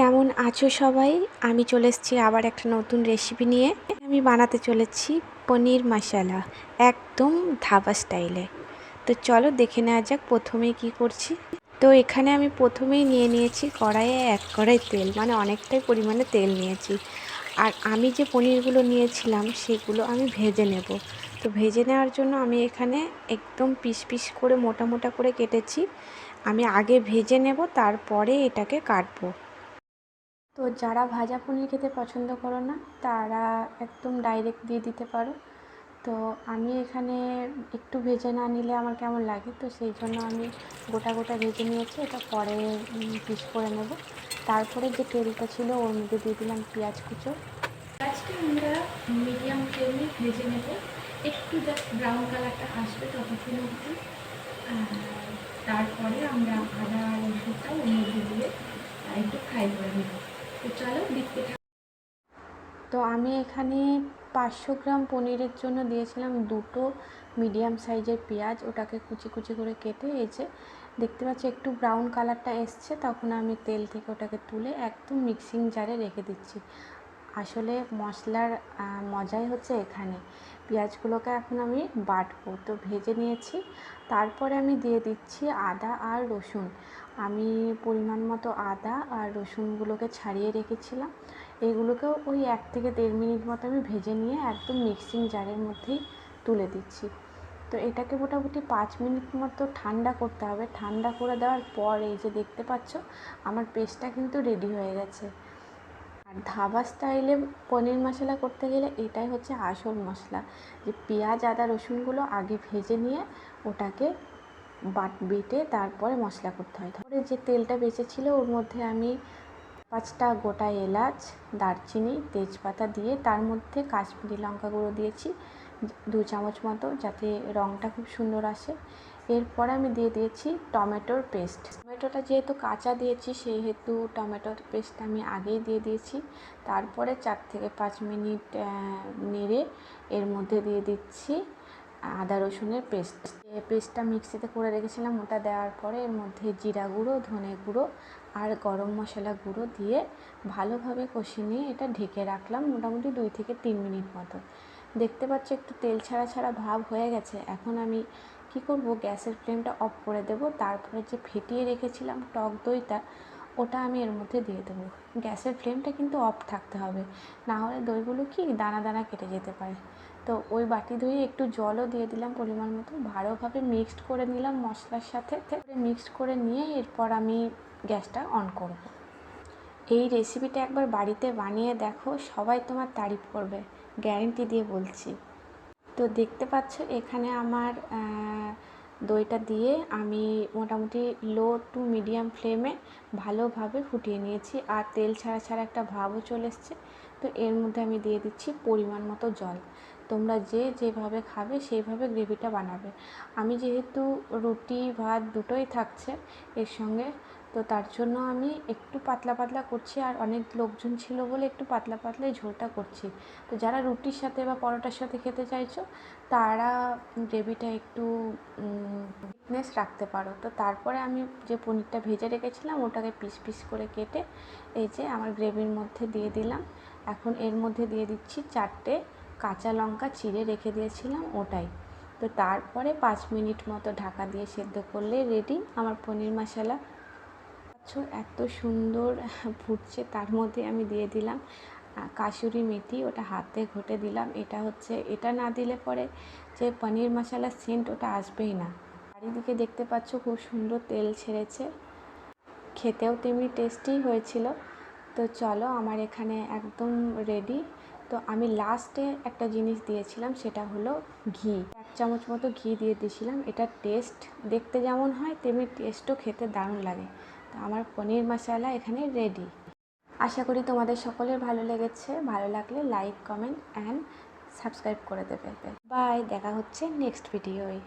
কেমন আছো সবাই? আমি চলে এসেছি আবার একটা নতুন রেসিপি নিয়ে। আমি বানাতে চলেছি পনির মশালা একদম ধাবা স্টাইলে তো চলো দেখে নেওয়া যাক প্রথমে কি করছি। তো এখানে আমি প্রথমেই নিয়ে নিয়েছি কড়াইয়ে এক কড়াই তেল মানে অনেকটাই পরিমাণে তেল নিয়েছি। আর আমি যে পনিরগুলো নিয়েছিলাম সেগুলো আমি ভেজে নেব। তো ভেজে নেওয়ার জন্য আমি এখানে একদম পিস পিস করে মোটা মোটা করে কেটেছি। আমি আগে ভেজে নেব, তারপরে এটাকে কাটবো। তো যারা ভাজা পনির খেতে পছন্দ করো না, তারা একদম ডাইরেক্ট দিয়ে দিতে পারো। তো আমি এখানে একটু ভেজে না নিলে আমার কেমন লাগে? তো সেই জন্য আমি গোটা গোটা ভেজে নিয়েছি, এটা পরে পিস করে নেব। তারপরে যে তেলটা ছিল, ওর মধ্যে দিয়ে দিলাম পেঁয়াজ কুচো। পেঁয়াজটা আমরা মিডিয়াম ফ্লেমে ভেজে নেব। একটু জাস্ট ব্রাউন কালারটা আসবে ততক্ষণ অবধি। তারপরে আমরা আদা রসুনটা ওর মধ্যে দিয়ে একটু ফ্রাই করে নেব। তো চলো দেখতে। তো আমি এখানে পাঁচশো গ্রাম পনিরের জন্য দিয়েছিলাম দুটো মিডিয়াম সাইজের পেঁয়াজ, ওটাকে কুচি কুচি করে কেটে এই যে দেখতে পাচ্ছি একটু ব্রাউন কালারটা এসছে, তখন আমি তেল থেকে ওটাকে তুলে একদম মিক্সিং জারে রেখে দিচ্ছি আসলে মশলার মজাই হচ্ছে এখানে। পেঁয়াজগুলোকে এখন আমি বাটবো। তো ভেজে নিয়েছি। তারপরে আমি দিয়ে দিচ্ছি আদা আর রসুন। আমি পরিমাণ মতো আদা আর রসুনগুলোকে ছাড়িয়ে রেখেছিলাম। এগুলোকেও ওই এক থেকে দেড় মিনিট মতো আমি ভেজে নিয়ে একদম মিক্সিং জারের মধ্যেই তুলে দিচ্ছি। তো এটাকে মোটামুটি পাঁচ মিনিট মতো ঠান্ডা করতে হবে। ঠান্ডা করে দেওয়ার পর এই যে দেখতে পাচ্ছ, আমার পেস্টটা কিন্তু রেডি হয়ে গেছে। আর ধাবা স্টাইলে পনির মশলা করতে গেলে এটাই হচ্ছে আসল মশলা। যে পেঁয়াজ, আদা, রসুনগুলো আগে ভেজে নিয়ে ওটাকে বাট বেটে তারপরে মশলা করতে হয়। তারপরে যে তেলটা বেঁচেছিল ওর মধ্যে আমি পাঁচটা গোটা এলাচ, দারচিনি, তেজপাতা দিয়ে তার মধ্যে কাশ্মীরি লঙ্কা গুঁড়ো দিয়েছি, দু চামচ মতো, যাতে রঙটা খুব সুন্দর আসে। এরপর আমি দিয়ে দিয়েছি টমেটোর পেস্ট। টমেটোটা যেহেতু কাঁচা দিয়েছি, সেহেতু টমেটোর পেস্ট আমি আগেই দিয়ে দিয়েছি। তারপরে চার থেকে পাঁচ মিনিট নেড়ে এর মধ্যে দিয়ে দিচ্ছি আদা রসুনের পেস্ট। পেস্টটা মিক্সিতে করে রেখেছিলাম, ওটা দেওয়ার পরে এর মধ্যে জিরা গুঁড়ো, ধনে গুঁড়ো আর গরম মশলা গুঁড়ো দিয়ে ভালোভাবে কষিয়ে নিয়ে এটা ঢেকে রাখলাম মোটামুটি দুই থেকে তিন মিনিট মতো। দেখতে পাচ্ছি একটু তেল ছাড়া ছাড়া ভাব হয়ে গেছে। এখন আমি কি করব? গ্যাসের ফ্লেমটা অফ করে দেব। তারপরে যে ফেটিয়ে রেখেছিলাম টক দইটা, ওটা আমি এর মধ্যে দিয়ে দেবো। গ্যাসের ফ্লেমটা কিন্তু অফ থাকতে হবে। না হলে দইগুলো কি দানা দানা কেটে যেতে পারে। তো ওই বাটি ধুয়ে একটু জলও দিয়ে দিলাম পরিমাণ মতো। ভালোভাবে মিক্সড করে নিলাম মশলার সাথে। মিক্সড করে নিয়ে এরপর আমি গ্যাসটা অন করব। এই রেসিপিটা একবার বাড়িতে বানিয়ে দেখো। সবাই তোমার তারিফ করবে। গ্যারেন্টি দিয়ে বলছি। তো দেখতে পাচ্ছ এখানে আমার দইটা দিয়ে আমি মোটামুটি লো টু মিডিয়াম ফ্লেমে ভালোভাবে ফুটিয়ে নিয়েছি। আর তেল ছাড়া ছাড়া একটা ভাবও চলে এসছে। তো এর মধ্যে আমি দিয়ে দিচ্ছি পরিমাণ মতো জল। তোমরা যে যেভাবে খাবে সেইভাবে গ্রেভিটা বানাবে। আমি যেহেতু রুটি, ভাত দুটোই থাকছে, এর সঙ্গে তো তার জন্য আমি একটু পাতলা পাতলা করছি আর অনেক লোকজন ছিল বলে একটু পাতলা পাতলাই ঝোলটা করছি। তো যারা রুটির সাথে বা পরোটার সাথে খেতে চাইছো, তারা গ্রেভিটা একটু থিকনেস রাখতে পারো। তো তারপরে আমি যে পনিরটা ভেজে রেখেছিলাম, ওটাকে পিস পিস করে কেটে এই যে আমার গ্রেভির মধ্যে দিয়ে দিলাম। এখন এর মধ্যে দিয়ে দিচ্ছি চারটে কাঁচা লঙ্কা চিড়ে রেখে দিয়েছিলাম ওটাই। তো তারপরে পাঁচ মিনিট মতো ঢাকা দিয়ে সেদ্ধ করলে রেডি আমার পনির মশলা। এত সুন্দর ফুটছে, তার মধ্যে আমি দিয়ে দিলাম কাসুরি মেথি, ওটা হাতে ঘটে দিলাম। এটা হচ্ছে, এটা না দিলে পরে যে পনির মশলা সেন্ট ওটা আসবেই না। চারিদিকে দেখতে পাচ্ছ খুব সুন্দর তেল ছেড়েছে। খেতেও তেমনি টেস্টি হয়েছিল। তো চলো, আমার এখানে একদম রেডি তো আমি লাস্টে একটা জিনিস দিয়েছিলাম, সেটা হলো ঘি। এক চামচ মতো ঘি দিয়ে দিয়েছিলাম। এটা টেস্ট দেখতে যেমন হয়, তেমনি টেস্টও খেতে দারুণ লাগে। তো আমার পনির মশালা এখানে রেডি আশা করি তোমাদের সকলের ভালো লেগেছে। ভালো লাগলে লাইক কমেন্ট অ্যান্ড সাবস্ক্রাইব করে দেবে। বাই দেখা হচ্ছে নেক্সট ভিডিওয়